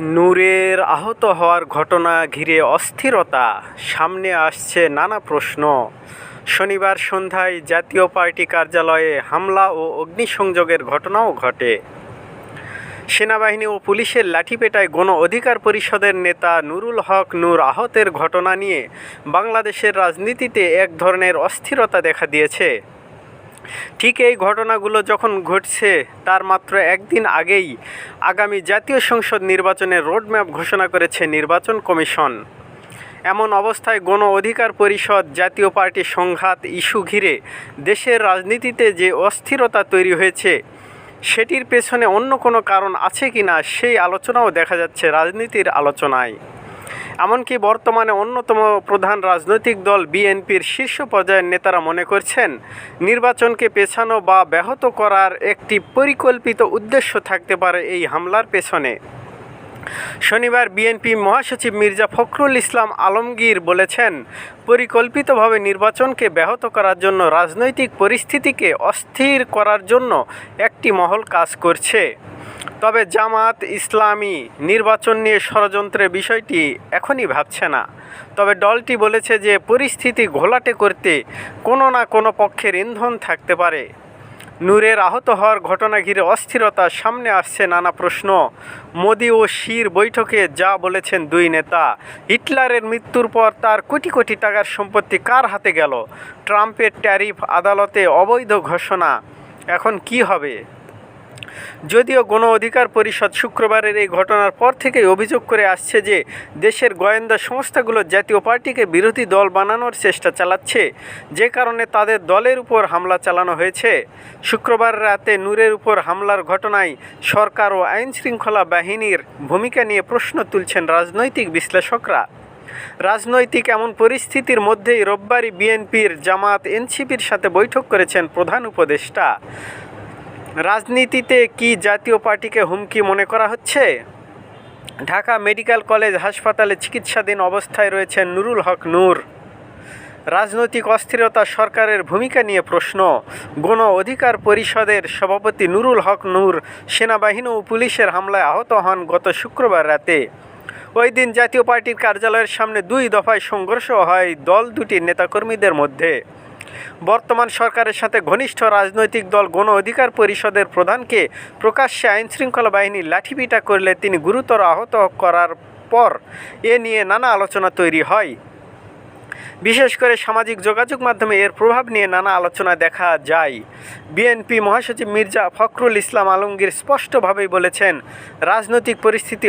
নূরের আহত হওয়ার ঘটনা ঘিরে অস্থিরতা। সামনে আসছে নানা প্রশ্ন। শনিবার সন্ধ্যায় জাতীয় পার্টি কার্যালয়ে হামলা ও অগ্নিসংযোগের ঘটনাও ঘটে। সেনাবাহিনী ও পুলিশের লাঠিপেটায় গণ অধিকার পরিষদের নেতা নুরুল হক নূর আহতের ঘটনা নিয়ে বাংলাদেশের রাজনীতিতে এক ধরনের অস্থিরতা দেখা দিয়েছে। ঠিক এই ঘটনাগুলো যখন ঘটছে, তার মাত্র একদিন আগেই আগামী জাতীয় সংসদ নির্বাচনের রোডম্যাপ ঘোষণা করেছে নির্বাচন কমিশন। এমন অবস্থায় গণ অধিকার পরিষদ, জাতীয় পার্টি সংঘাত ইস্যু ঘিরে দেশের রাজনীতিতে যে অস্থিরতা তৈরি হয়েছে, সেটির পেছনে অন্য কোনো কারণ আছে কি না সেই আলোচনাও দেখা যাচ্ছে রাজনীতির আলোচনায়। এমনকি বর্তমানে অন্যতম প্রধান রাজনৈতিক দল বিএনপির শীর্ষ পর্যায়ের নেতারা মনে করছেন, নির্বাচনকে পেছানো বা ব্যাহত করার একটি পরিকল্পিত উদ্দেশ্য থাকতে পারে এই হামলার পেছনে। শনিবার বিএনপি মহাসচিব মির্জা ফখরুল ইসলাম আলমগীর বলেছেন, পরিকল্পিতভাবে নির্বাচনকে ব্যাহত করার জন্য রাজনৈতিক পরিস্থিতিকে অস্থির করার জন্য একটি মহল কাজ করছে। তবে জামাত ইসলামী নির্বাচন নিয়ে ষড়যন্ত্রের বিষয়টি এখনই ভাবছে না। তবে দলটি বলেছে যে পরিস্থিতি ঘোলাটে করতে কোনো না কোনো পক্ষের ইন্ধন থাকতে পারে। নূরের আহত হওয়ার ঘটনা ঘিরে অস্থিরতা সামনে আসছে নানা প্রশ্ন। মোদি ও শির বৈঠকে যা বলেছেন দুই নেতা। হিটলারের মৃত্যুর পর তার কোটি কোটি টাকার সম্পত্তি কার হাতে গেল? ট্রাম্পের ট্যারিফ আদালতে অবৈধ ঘোষণা। এখন কি হবে? যদিও গণ অধিকার পরিষদ শুক্রবারের এই ঘটনার পর থেকেই অভিযোগ করে আসছে যে দেশের গোয়েন্দা সংস্থাগুলো জাতীয় পার্টিকে বিরোধী দল বানানোর চেষ্টা চালাচ্ছে, যে কারণে তাদের দলের উপর হামলা চালানো হয়েছে। শুক্রবার রাতে নূরের উপর হামলার ঘটনায় সরকার ও আইন শৃঙ্খলা বাহিনীর ভূমিকা নিয়ে প্রশ্ন তুলছেন রাজনৈতিক বিশ্লেষকরা। রাজনৈতিক এমন পরিস্থিতির মধ্যেই রোববারই বিএনপির জামাত এনসিপির সাথে বৈঠক করেছেন প্রধান উপদেষ্টা। রাজনীতিতে কি জাতীয় পার্টিকে হুমকি মনে করা হচ্ছে? ঢাকা মেডিকেল কলেজ হাসপাতালে চিকিৎসাধীন অবস্থায় রয়েছেন নুরুল হক নূর। রাজনৈতিক অস্থিরতা সরকারের ভূমিকা নিয়ে প্রশ্ন। গণ অধিকার পরিষদের সভাপতি নুরুল হক নূর সেনাবাহিনী ও পুলিশের হামলায় আহত হন গত শুক্রবার রাতে। ওই দিন জাতীয় পার্টির কার্যালয়ের সামনে দুই দফায় সংঘর্ষ হয় দল দুটির নেতাকর্মীদের মধ্যে। বর্তমান সরকারের সাথে ঘনিষ্ঠ রাজনৈতিক দল গণ অধিকার পরিষদের প্রধানকে প্রকাশ্যে আইনশৃঙ্খলা বাহিনী লাঠিপিটা করলে তিনি গুরুতর আহত করার পর এ নিয়ে নানা আলোচনা তৈরি হয়। বিশেষ করে সামাজিক যোগাযোগ মাধ্যমে এর প্রভাব নিয়ে নানা আলোচনা দেখা যায়। বিএনপি মহাসচিব মির্জা ফখরুল ইসলাম আলমগীর স্পষ্টভাবেই বলেছেন, রাজনৈতিক পরিস্থিতি